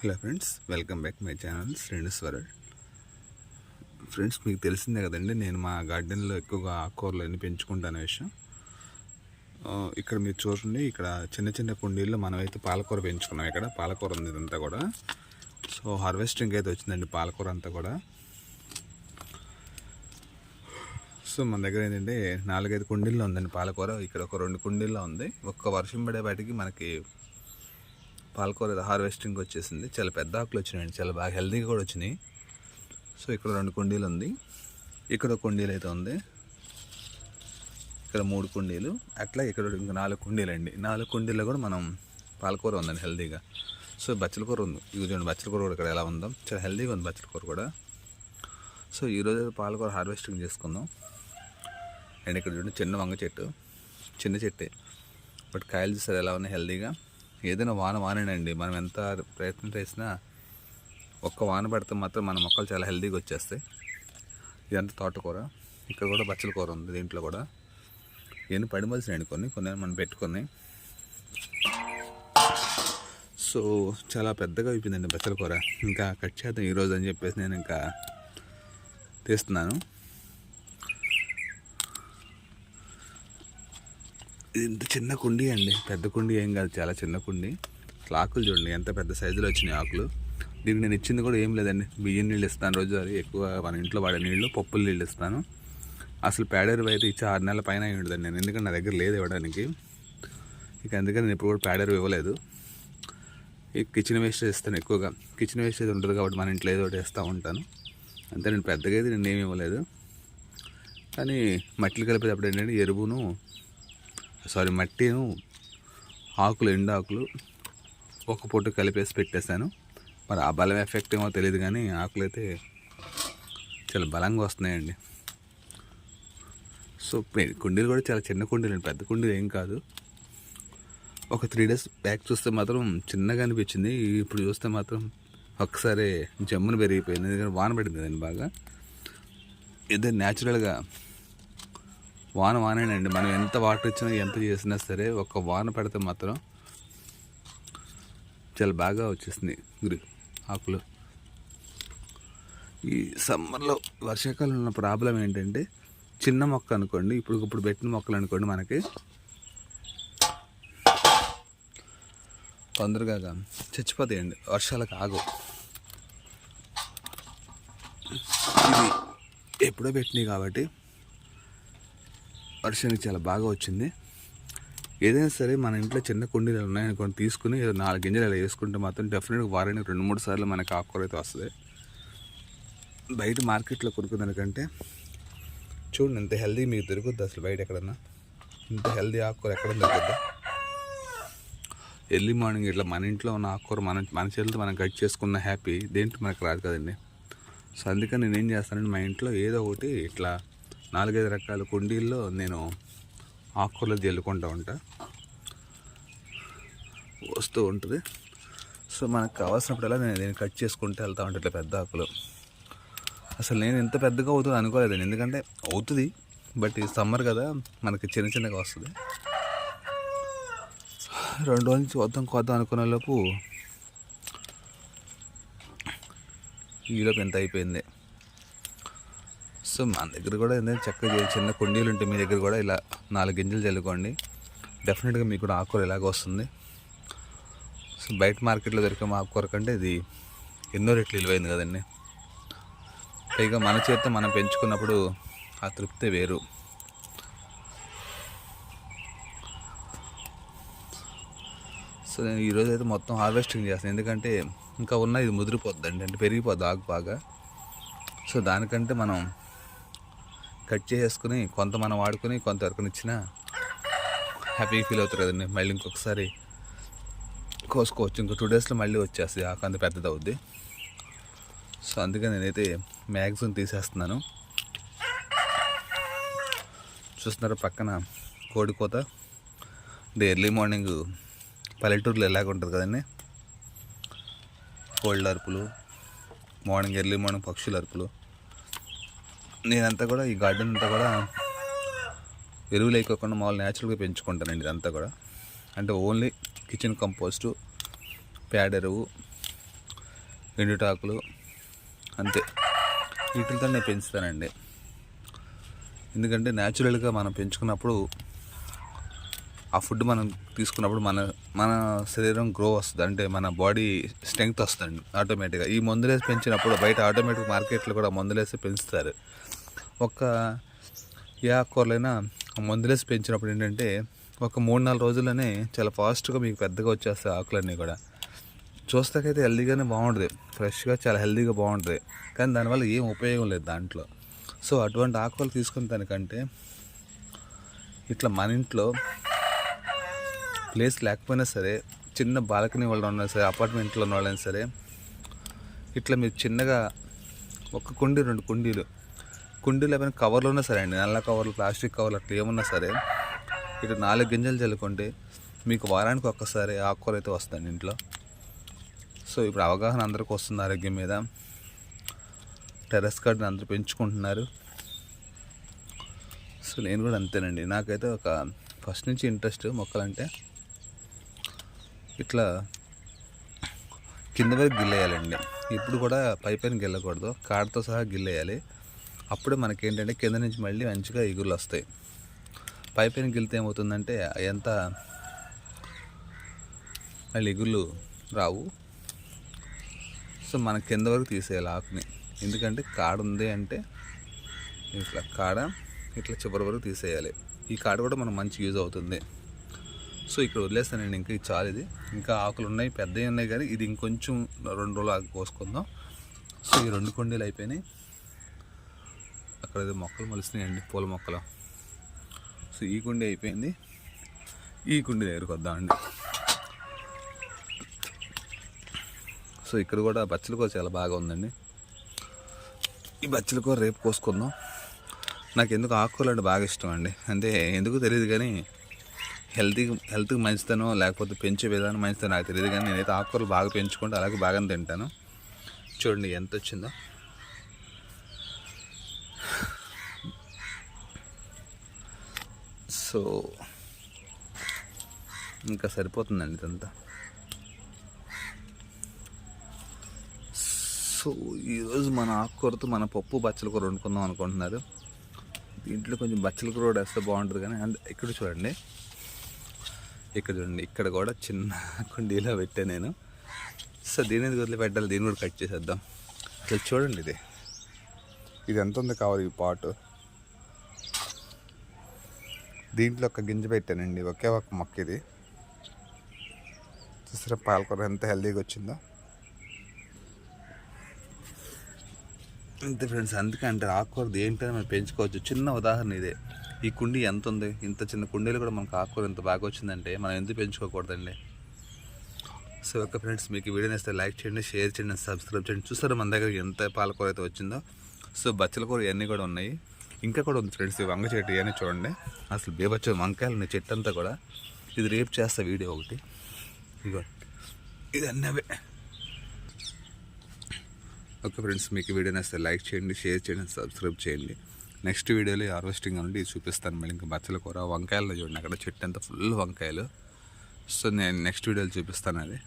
Hello friends welcome back my channel Shrenuswara friends మీకు తెలిసిందే కదండి నేను మా గార్డెన్లో ఎక్కువగా ఆకుకూరలు అన్ని పెంచుకుంటాను విషయం. ఇక్కడ మీరు చూడండి ఇక్కడ చిన్న చిన్న కుండీల్లో మనమైతే పాలకూర పెంచుకున్నాం ఇక్కడ పాలకూర ఉంది ఇదంతా కూడా. సో హార్వెస్టింగ్ అయితే వచ్చిందండి పాలకూర అంతా కూడా. సో మన దగ్గర ఏంటంటే నాలుగైదు కుండీల్లో ఉందండి పాలకూర ఇక్కడ ఒక రెండు కుండీల్లో ఉంది. ఒక్క వర్షం పడే బయటికి మనకి పాలకూర హార్వెస్టింగ్ వచ్చేసింది. చాలా పెద్ద ఆకులు వచ్చినాయండి. చాలా బాగా హెల్తీగా కూడా వచ్చినాయి. సో ఇక్కడ రెండు కుండీలు ఉంది. ఇక్కడ ఒక కుండీలు అయితే ఉంది. ఇక్కడ మూడు కుండీలు. అట్లా ఇక్కడ ఇంకా నాలుగు కుండీలు అండి. నాలుగు కుండీల్లో కూడా మనం పాలకూర ఉందండి హెల్తీగా సో బచ్చల కూర ఉంది. ఇది చూడండి బచ్చల కూర కూడా ఇక్కడ ఎలా ఉందో. చాలా హెల్తీగా ఉంది బచ్చల కూర కూడా. సో ఈరోజు పాలకూర హార్వెస్టింగ్ చేసుకుందాం. అండ్ ఇక్కడ చూడండి చిన్న వంగ చెట్టు. చిన్న చెట్టే. బట్ కాయలు చూసారు ఎలా ఉన్నాయి? హెల్తీగా ఏదైనా వాన వానేనండి మనం ఎంత ప్రయత్నం చేసినా ఒక్క వాన పడితే మాత్రం మన మొక్కలు చాలా హెల్దీగా వచ్చేస్తాయి. ఇదంతా తోటకూర ఇక్కడ కూడా బచ్చల కూర ఉంది దీంట్లో కూడా. ఇవన్నీ పడిమలిసినాయండి కొన్ని కొన్ని మనం పెట్టుకొని సో చాలా పెద్దగా అయిపోయిందండి బచ్చల కూర. ఇంకా కట్ చేద్దాం ఈరోజు అని చెప్పేసి నేను ఇంకా తీస్తున్నాను. ఇంత చిన్న కుండీ అండి. పెద్ద కుండీ ఏం కాదు చాలా చిన్న కుండీ. అసలు ఆకులు చూడండి ఎంత పెద్ద సైజులో వచ్చినాయి ఆకులు. దీనికి నేను ఇచ్చింది కూడా ఏం లేదండి. బియ్యం నీళ్ళు ఇస్తాను రోజు అది ఎక్కువ మన ఇంట్లో వాడే నీళ్ళు పప్పుల నీళ్ళు ఇస్తాను. అసలు పేడరు అయితే ఇచ్చి ఆరు నెలల పైన అయి ఉండదండి నేను. ఎందుకంటే నా దగ్గర లేదు ఇవ్వడానికి. ఇక అందుకని నేను ఇప్పుడు కూడా పేడెరువు ఇవ్వలేదు. ఈ కిచెన్ వేస్టేజ్ ఇస్తాను ఎక్కువగా. కిచెన్ వేస్టేజ్ ఉంటుంది కాబట్టి మన ఇంట్లో ఏదో ఒకటి వేస్తూ ఉంటాను. అంతే నేను పెద్దగా అయితే నేను ఏమి ఇవ్వలేదు. కానీ మట్టిలు కలిపేటప్పుడు ఏంటంటే ఎరువును సారీ మట్టిను ఆకులు ఎండు ఆకులు ఒక పొట్టు కలిపేసి పెట్టేశాను. మరి ఆ బలం ఎఫెక్ట్ ఏమో తెలియదు కానీ ఆకులు అయితే చాలా బలంగా వస్తున్నాయండి. సో కుండీలు కూడా చాలా చిన్న కుండీలు అండి పెద్ద కుండీలు ఏం కాదు. ఒక త్రీ డేస్ బ్యాక్ చూస్తే మాత్రం చిన్నగా అనిపించింది. ఇప్పుడు చూస్తే మాత్రం ఒక్కసారి జమ్మును పెరిగిపోయింది. ఎందుకంటే వాన పడింది దాన్ని బాగా. ఇద్దరు న్యాచురల్గా వాన వానేనండి. మనం ఎంత వాటర్ ఇచ్చినా ఎంత చేసినా సరే ఒక వాన పెడితే మాత్రం చాలా బాగా వచ్చేసింది. గ్రీ ఆకులు. ఈ సమ్మర్లో వర్షాకాలంలో ఉన్న ప్రాబ్లం ఏంటంటే చిన్న మొక్క అనుకోండి ఇప్పుడు ఇప్పుడు పెట్టిన మొక్కలు అనుకోండి మనకి తొందరగా చచ్చిపోతాయండి. వర్షాలకు ఆగు ఇది ఎప్పుడో పెట్టినాయి కాబట్టి వర్షానికి చాలా బాగా వచ్చింది. ఏదైనా సరే మన ఇంట్లో చిన్న కుండీలు ఉన్నాయనుకోని తీసుకుని ఏదో నాలుగు గింజలు ఇలా వేసుకుంటే మాత్రం డెఫినెట్గా వారానికి రెండు మూడు సార్లు మనకి ఆకుకూర అయితే వస్తుంది. బయట మార్కెట్లో కొనుక్కునేదానికంటే చూడండి ఇంత హెల్దీ మీకు దొరుకుద్ది అసలు బయట ఎక్కడన్నా? ఇంత హెల్దీ ఆకుకూర ఎక్కడ దొరుకుద్దా? ఎర్లీ మార్నింగ్ ఇట్లా మన ఇంట్లో ఉన్న ఆకుకూర మన మన చేతులతో మనం కట్ చేసుకున్న హ్యాపీ దేంట్లో మనకు రాదు కదండి. సో అందుకని నేనేం చేస్తానంటే మా ఇంట్లో ఏదో ఒకటి ఇట్లా నాలుగైదు రకాల కుండీల్లో నేను ఆకుకూరలు జల్లుకుంటూ ఉంటా. వస్తూ ఉంటుంది. సో మనకు కావాల్సినప్పుడల్లా నేను నేను కట్ చేసుకుంటూ వెళ్తూ ఉంటాను ఇట్లా పెద్ద ఆకులు. అసలు నేను ఎంత పెద్దగా అవుతుంది అనుకోలేదు ఎందుకంటే అవుతుంది బట్ ఈ సమ్మర్ కదా మనకి చిన్న చిన్నగా వస్తుంది. రెండు రోజుల నుంచి వద్దాం కొద్దాం అనుకునే లోపు ఈలోపు ఎంత అయిపోయింది. సో మన దగ్గర కూడా ఏంటంటే చక్కగా చే- చిన్న కుండీలు ఉంటాయి మీ దగ్గర కూడా ఇలా నాలుగు గింజలు చల్లుకోండి. డెఫినెట్గా మీకు కూడా ఆకుకూర ఇలాగ వస్తుంది. సో బయట మార్కెట్లో దొరికే మా ఆకుకూర కంటే ఇది ఎన్నో రెట్లు విలువైంది కదండి. పైగా మన చేతితో మనం పెంచుకున్నప్పుడు ఆ తృప్తి వేరు. సో నేను ఈరోజు అయితే మొత్తం హార్వెస్టింగ్ చేస్తాను. ఎందుకంటే ఇంకా ఉన్న ఇది ముదిరిపోద్దండి అంటే పెరిగిపోద్ది ఆకు బాగా. సో దానికంటే మనం కట్ చేసుకుని కొంత మనం వాడుకుని కొంత ఇచ్చిన హ్యాపీ ఫీల్ అవుతారు కదండి. మళ్ళీ ఇంకొకసారి కోసుకోవచ్చు. ఇంకో టూ డేస్లో మళ్ళీ వచ్చేస్తుంది. ఆకు అంత పెద్దది అవుద్ది సో అందుకే నేనైతే మ్యాక్సిమం తీసేస్తున్నాను. చూస్తున్నారు పక్కన కోడి కోత? అంటే ఎర్లీ మార్నింగ్ పల్లెటూరులో ఎలాగ ఉంటుంది కదండి? కోళ్ళ అరుపులు మార్నింగ్ ఎర్లీ మార్నింగ్ పక్షుల అరుపులు. నేనంతా కూడా ఈ గార్డెన్ అంతా కూడా ఎరువులు లేకోకుండా మామూలు న్యాచురల్గా పెంచుకుంటానండి ఇదంతా కూడా. అంటే ఓన్లీ కిచెన్ కంపోస్టు పేడ ఎరువు ఎండుటాకులు అంతే. వీటితో నేను పెంచుతానండి. ఎందుకంటే న్యాచురల్గా మనం పెంచుకున్నప్పుడు ఆ ఫుడ్ మనం తీసుకున్నప్పుడు మన మన శరీరం గ్రో వస్తుంది. అంటే మన బాడీ స్ట్రెంగ్త్ వస్తుంది ఆటోమేటిక్గా. ఈ మందులేసి పెంచినప్పుడు బయట ఆటోమేటిక్ మార్కెట్లో కూడా మందులేసి పెంచుతారు. ఒక ఏ ఆకుకూరలైనా మందులేసి పెంచినప్పుడు ఏంటంటే ఒక మూడు నాలుగు రోజుల్లోనే చాలా ఫాస్ట్గా మీకు పెద్దగా వచ్చేస్తాయి ఆకులన్నీ కూడా. చూస్తాకైతే హెల్దీగానే బాగుంటుంది. ఫ్రెష్గా చాలా హెల్దీగా బాగుంటుంది. కానీ దానివల్ల ఏం ఉపయోగం లేదు దాంట్లో. సో అటువంటి ఆకుకూరలు తీసుకున్న దానికంటే ఇట్లా మన ఇంట్లో ప్లేస్ లేకపోయినా సరే చిన్న బాల్కనీ వాళ్ళు ఉన్నా సరే అపార్ట్మెంట్లో ఉన్న వాళ్ళైనా సరే ఇట్లా మీరు చిన్నగా ఒక కుండీ రెండు కుండీలు కుండీలు ఏమైనా కవర్లు ఉన్నా సరే అండి నల్ల కవర్లు ప్లాస్టిక్ కవర్లు అట్లా ఏమున్నా సరే ఇటు నాలుగు గింజలు చల్లుకుంటే మీకు వారానికి ఒక్కసారి ఆకుకూర అయితే వస్తుంది ఇంట్లో. సో ఇప్పుడు అవగాహన అందరికీ వస్తుంది ఆరోగ్యం మీద. టెర్రస్ గార్డెన్ అందరూ పెంచుకుంటున్నారు. సో నేను కూడా అంతేనండి. నాకైతే ఒక ఫస్ట్ నుంచి ఇంట్రెస్ట్ మొక్కలంటే ఇట్లా కింద వరకు గిల్లేయాలండి. ఇప్పుడు కూడా పై పైన గిల్లకూడదు. కాడతో సహా గిల్లేయాలి. అప్పుడే మనకేంటంటే కింద నుంచి మళ్ళీ మంచిగా ఎగురులు వస్తాయి పై పైన గిల్తే ఏమవుతుందంటే ఎంత మళ్ళీ ఎగురులు రావు. సో మన కింద వరకు తీసేయాలి ఆకుని. ఎందుకంటే కాడ ఉంది అంటే ఇట్లా కాడ ఇట్లా చివరి వరకు తీసేయాలి. ఈ కాడ కూడా మనకు మంచి యూజ్ అవుతుంది. సో ఇక్కడ వదిలేస్తాను నేను ఇంకా చాలు ఇది. ఇంకా ఆకులు ఉన్నాయి పెద్దవి ఉన్నాయి కానీ ఇది ఇంకొంచెం రెండు రోజులు ఆకు కోసుకుందాం. సో ఈ రెండు కొండీలు అయిపోయినాయి. అక్కడ ఏదో మొక్కలు మొలుస్తున్నాయండి పూల మొక్కలు. సో ఈ కుండీ అయిపోయింది. ఈ కుండీ దగ్గరికి వద్దామండి. సో ఇక్కడ కూడా బచ్చలకూర చాలా బాగా ఉందండి. ఈ బచ్చల రేపు కోసుకుందాం. నాకు ఎందుకు ఆకుకూరలు అంటే బాగా ఇష్టం అండి. అంటే ఎందుకు తెలియదు కానీ హెల్తీ హెల్త్కి మంచితనో లేకపోతే పెంచే విధానం మంచిదో నాకు తెలియదు కానీ నేనైతే ఆకుకూరలు బాగా పెంచుకుంటూ అలాగే బాగానే తింటాను. చూడండి ఎంత వచ్చిందో. సో ఇంకా సరిపోతుందండి ఇదంతా. సో ఈరోజు మన ఆకుకూరతో మన పప్పు బచ్చల కూర వండుకుందాం అనుకుంటున్నారు. దీంట్లో కొంచెం బచ్చల కూర కూడా వేస్తే బాగుంటుంది కానీ అండ్ ఇక్కడ చూడండి. ఇక్కడ చూడండి ఇక్కడ కూడా చిన్న కుండీలో పెట్టా నేను. సో దీని ఎందుకు వదిలిపెట్టాలి దీన్ని కూడా కట్ చేసేద్దాం. అసలు చూడండి ఇది. ఇది ఎంత ఉంది కావాలి ఈ పాటు? దీంట్లో ఒక గింజ పెట్టానండి. ఒకే ఒక మొక్క ఇది. చూసారా పాలకూర ఎంత హెల్దీగా వచ్చిందో. అంతే ఫ్రెండ్స్ అందుకే అంటే ఆకుకూరది దేంటైనా మనం పెంచుకోవచ్చు. చిన్న ఉదాహరణ ఇదే. ఈ కుండీ ఎంత ఉంది? ఇంత చిన్న కుండీలు కూడా మనకు ఆకుకూర ఎంత బాగా వచ్చిందంటే మనం ఎందుకు పెంచుకోకూడదండి? సో ఓకే ఫ్రెండ్స్ మీకు వీడియో నేస్తే లైక్ చేయండి షేర్ చేయండి సబ్స్క్రైబ్ చేయండి. చూసారా మన దగ్గర ఎంత పాలకూర అయితే వచ్చిందో. సో బచ్చల కూర ఇవన్నీ కూడా ఉన్నాయి. ఇంకా కూడా ఉంది ఫ్రెండ్స్ ఈ వంగ చెట్టు ఇవన్నీ చూడండి. అసలు బేబచ్చ వంకాయలు ఉన్నాయి చెట్టు అంతా కూడా. ఇది రేపు చేస్తా వీడియో ఒకటి. ఇదిగో ఇది అవే. ఓకే ఫ్రెండ్స్ మీకు వీడియో నేస్తే లైక్ చేయండి షేర్ చేయండి సబ్స్క్రైబ్ చేయండి. నెక్స్ట్ వీడియోలో హార్వెస్టింగ్ నుండి చూపిస్తాను మళ్ళీ ఇంకా బచ్చల కూర. వంకాయలు చూడండి అక్కడ చెట్టు అంతా ఫుల్ వంకాయలు. సో నేను నెక్స్ట్ వీడియోలో చూపిస్తాను అది.